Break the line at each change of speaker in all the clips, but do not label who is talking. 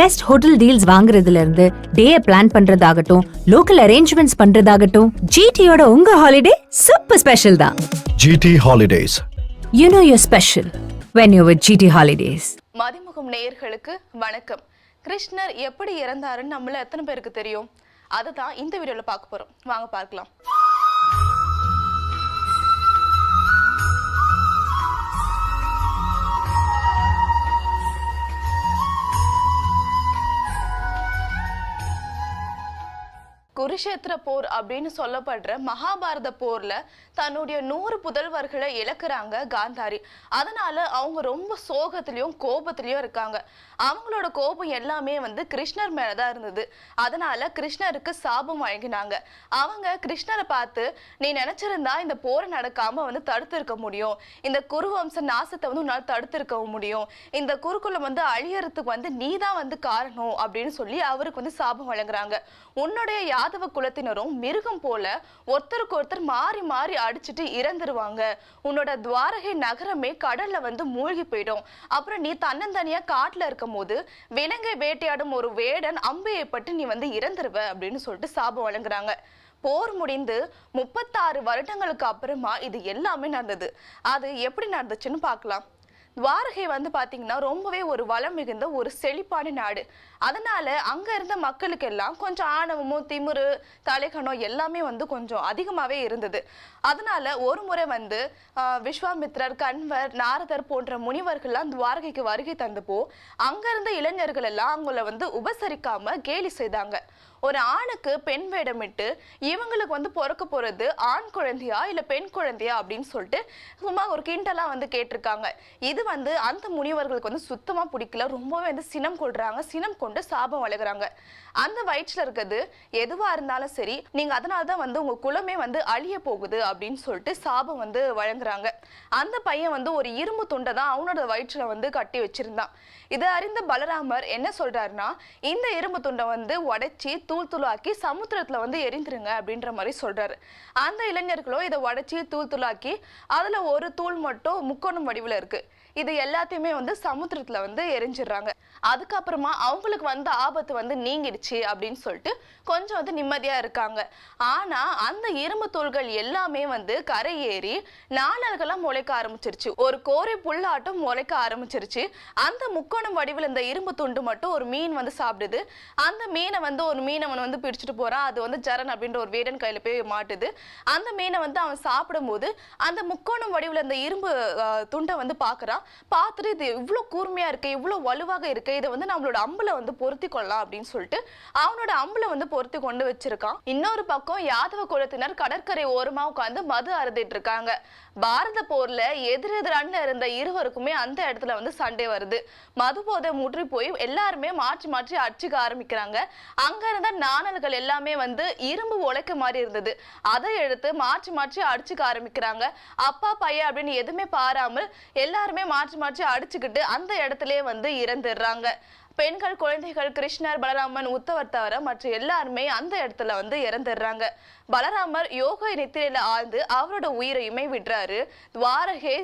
Best hotel deals வாங்குறதுல இருந்து day plan பண்றதாகட்டும் லோக்கல் அரேஞ்ச்மெண்ட்ஸ் பண்றதாகட்டும் ஜிடியோட உங்க ஹாலிடே சூப்பர் ஸ்பெஷல் தான்.
GT Holidays.
You know your special when you with GT holidays
Mathimugam நேயர்களுக்கு வணக்கம். கிருஷ்ணர் எப்படி இறந்தாருன்னு நம்மள எத்தனை பேருக்கு தெரியும்? அதுதான் இந்த வீடியோல பார்க்க போறோம். வாங்க பார்க்கலாம். குருஷேத்திர போர் அப்படின்னு சொல்லப்படுற மகாபாரத போர்ல தன்னுடைய நூறு புதல்வர்களை இழக்குறாங்க காந்தாரி. அதனால அவங்க ரொம்ப சோகத்திலயும் கோபத்திலயும் இருக்காங்க. அவங்களோட கோபம் எல்லாமே வந்து கிருஷ்ணர் மேலதான் இருந்தது. அதனால கிருஷ்ணருக்கு சாபம் வழங்கினாங்க. அவங்க கிருஷ்ணரை பார்த்து நீ நினைச்சிருந்தா இந்த போர் நடக்காம வந்து தடுத்திருக்க முடியும். இந்த குருவம்ச நாசத்தை வந்து உன்னால தடுத்திருக்க முடியும். இந்த குருகுலம் வந்து அழியறதுக்கு வந்து நீதான் வந்து காரணம் அப்படின்னு சொல்லி அவருக்கு வந்து சாபம் வழங்குறாங்க. உன்னுடைய யாதவ குலத்தினரும் மிருகம் போல ஒருத்தருக்கு ஒருத்தர் மாறி மாறி அடிச்சுட்டு இறந்துருவாங்க. உன்னோட துவாரகை நகரமே கடல்ல வந்து மூழ்கி போயிடும். அப்புறம் நீ தன்னந்தனியா காட்டுல இருக்கும் போது விலங்கை வேட்டையாடும் ஒரு வேடன் அம்பையை பட்டு நீ வந்து இறந்துருவ அப்படின்னு சொல்லிட்டு சாபம் வழங்குறாங்க. போர் முடிந்து முப்பத்தாறு வருடங்களுக்கு அப்புறமா இது எல்லாமே நடந்தது. அது எப்படி நடந்துச்சுன்னு பார்க்கலாம். துவாரகை வந்து பார்த்தீங்கன்னா ரொம்பவே ஒரு வளம் மிகுந்த ஒரு செழிப்பான நாடு. அதனால அங்கே இருந்த மக்களுக்கு எல்லாம் கொஞ்சம் ஆணவமும் திமுரு தலைகணம் எல்லாமே வந்து கொஞ்சம் அதிகமாகவே இருந்தது. அதனால ஒரு முறை வந்து விஸ்வாமித்ரர் கண்வர் நாரதர் போன்ற முனிவர்கள்லாம் துவாரகைக்கு வருகை தந்தப்போ அங்க இருந்த இளைஞர்கள் எல்லாம் அவங்கள வந்து உபசரிக்காம கேலி செய்தாங்க. ஒரு ஆணுக்கு பெண் வேடமிட்டு இவங்களுக்கு வந்து பிறக்க போகிறது ஆண் குழந்தையா இல்லை பெண் குழந்தையா அப்படின்னு சொல்லிட்டு சும்மா ஒரு கிண்டலாக வந்து கேட்டிருக்காங்க. இது வந்து அந்த முனிவர்களுக்கு வந்து சுத்தமாக பிடிக்கல. ரொம்பவே வந்து சினம் கொள்றாங்க. சினம் கொண்டு சாபம் வளர்கிறாங்க அந்த வயிற்றில் இருக்கிறது எதுவாக இருந்தாலும் சரி நீங்கள் அதனால தான் வந்து உங்கள் குலமே வந்து அழிய போகுது அப்படின்னு சொல்லிட்டு சாபம் வந்து வழங்குறாங்க. அந்த பையன் வந்து ஒரு இரும்பு துண்டை தான் அவனோட வயிற்றுல வந்து கட்டி வச்சிருந்தான். இதை அறிந்த பலராமர் என்ன சொல்றாருன்னா இந்த இரும்பு துண்டை வந்து உடைச்சி தூள் தூளாக்கி சமுத்திரத்தில் வந்து எரிந்துருங்க அப்படின்ற மாதிரி சொல்கிறாரு அந்த இளைஞர்களோ இதை உடைச்சி தூள் தூளாக்கி அதில் ஒரு தூள் மட்டும் முக்கோணம் வடிவில் இருக்குது இது எல்லாத்தையுமே வந்து சமுத்திரத்தில் வந்து எரிஞ்சிடுறாங்க. அதுக்கப்புறமா அவங்களுக்கு வந்த ஆபத்து வந்து நீங்கிடுச்சு அப்படின்னு சொல்லிட்டு கொஞ்சம் வந்து நிம்மதியாக இருக்காங்க. ஆனால் அந்த இரும்பு தூள்கள் எல்லாமே வந்து கரை ஏறி நாணல்களாக முளைக்க ஆரம்பிச்சிருச்சு. ஒரு கோரை புல்லாட்டம் முளைக்க ஆரம்பிச்சிருச்சு. அந்த முக்கோணம் வடிவில் இந்த இரும்பு துண்டு மட்டும் ஒரு மீன் வந்து சாப்பிடுது. அந்த மீனை வந்து ஒரு மீன் மீனவன் வந்து பிடிச்சிட்டு போறான் அது வந்து ஜரன் அப்படின்ற ஒரு வேடன் கையில போய் மாட்டுது. அந்த மீனை வந்து அவன் சாப்பிடும்போது அந்த முக்கோணம் வடிவில் அந்த இரும்பு துண்டை வந்து பார்க்குறான் பார்த்துட்டு இது இவ்வளோ கூர்மையா இருக்கு இவ்வளோ வலுவாக இருக்கு இதை வந்து நம்மளோட அம்புல வந்து பொருத்தி கொள்ளலாம் அப்படின்னு சொல்லிட்டு அவனோட அம்புல வந்து பொருத்தி கொண்டு வச்சிருக்கான். இன்னொரு பக்கம் யாதவ குலத்தினர் கடற்கரை ஓரமா உட்கார்ந்து மது அருந்திட்டு இருக்காங்க. பாரத போர்ல எதிரெதிரான இருந்த இருவருக்குமே அந்த இடத்துல வந்து சண்டை வருது. மது போதை முற்றி போய் எல்லாருமே மாற்றி மாற்றி அடிச்சுக்க ஆரம்பிக்கிறாங்க. அங்க இருந்த நாணல்கள் எல்லாமே வந்து இரும்பு உழைக்க மாதிரி இருந்தது. அதை எடுத்து மாற்றி மாற்றி அடிச்சுக்க ஆரம்பிக்கிறாங்க. அப்பா பையன் அப்படின்னு எதுவுமே பாராமல் எல்லாருமே மாற்றி மாற்றி அடிச்சுக்கிட்டு அந்த இடத்துலயே வந்து இறந்துடுறாங்க. பெண்கள் குழந்தைகள் கிருஷ்ணர் பலராமன் உத்தவர் தவிர மற்ற எல்லாருமே அந்த இடத்துல வந்து இறந்துடுறாங்க. பலராமர் யோக நித்திரையில ஆழ்ந்து அவரோட உயிரையுமே விடுறாரு. துவாரகே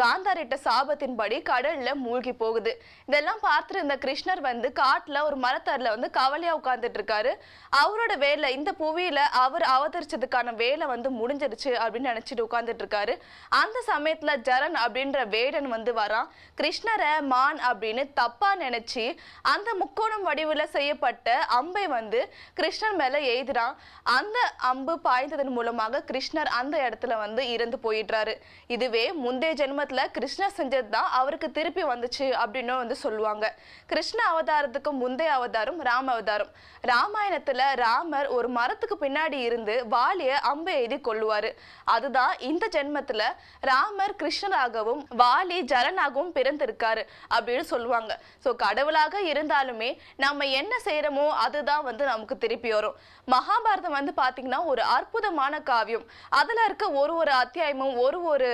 காந்தாரிட்ட சாபத்தின்படி கடல்ல மூழ்கி போகுது. இதெல்லாம் பார்த்துட்டு இருந்த கிருஷ்ணர் வந்து காட்டுல ஒரு மரத்தரில் வந்து கவலையா உட்கார்ந்துட்டு இருக்காரு. அவரோட வேலை இந்த புவியில அவர் அவதரிச்சதுக்கான வேலை வந்து முடிஞ்சிருச்சு அப்படின்னு நினைச்சிட்டு உட்கார்ந்துட்டு இருக்காரு. அந்த சமயத்துல ஜரன் அப்படின்ற வேடன் வந்து வரான். கிருஷ்ணரை மான் அப்படின்னு தப்பா நினைச்சு அந்த முக்கோணம் வடிவுல செய்யப்பட்ட அம்பை வந்து கிருஷ்ணர் மேல எய்துறான். அந்த அம்பு பாய்ந்ததன் மூலமாக கிருஷ்ணர் அந்த இடத்துல வந்து இறந்து போயிடுறாரு. இதுவே முந்தைய ஜென்மத்துல கிருஷ்ணர் செஞ்சது தான் அவருக்கு திருப்பி வந்துச்சு அப்படின்னு வந்து சொல்லுவாங்க. கிருஷ்ண அவதாரத்துக்கு முந்தைய அவதாரம் ராம அவதாரம். ராமாயணத்துல ராமர் ஒரு மரத்துக்கு பின்னாடி இருந்து வாலியை அம்பு எழுதி கொள்ளுவார். அதுதான் இந்த ஜென்மத்துல ராமர் கிருஷ்ணராகவும் வாலி ஜரனாகவும் பிறந்திருக்காரு அப்படின்னு சொல்லுவாங்க. ஸோ கடவுளாக இருந்தாலுமே நம்ம என்ன செய்யறோமோ அதுதான் வந்து நமக்கு திருப்பி வரும். மகாபாரதம் வந்து பார்த்தீங்கன்னா ஒரு அற்புதமான காவியம். அதுல இருக்க ஒரு ஒரு அத்தியாயமும் ஒரு ஒரு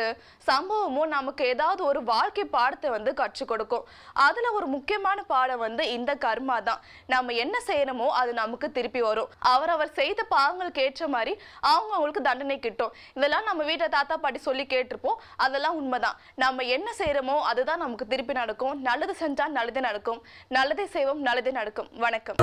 சம்பவமும் நம்ம நமக்கு ஏதாவது ஒரு வாழ்க்கை பாடத்தை வந்து கற்றுக் கொடுக்கும். அதுல ஒரு முக்கியமான பாடம் வந்து இந்த கர்மா தான். நம்ம என்ன செய்யணுமோ அது நமக்கு திருப்பி வரும். அவரவர் செய்த பாவங்களுக்கு ஏற்ற மாதிரி அவங்க அவங்களுக்கு தண்டனை கிட்டும். இதெல்லாம் நம்ம வீட்டை தாத்தா பாட்டி சொல்லி கேட்டிருப்போம். அதெல்லாம் உண்மைதான். நம்ம என்ன செய்யறோமோ அதுதான் நமக்கு திருப்பி நடக்கும். நல்லது செஞ்சா நல்லதே நடக்கும். நல்லதை செய்வோம் நல்லதே நடக்கும். வணக்கம்.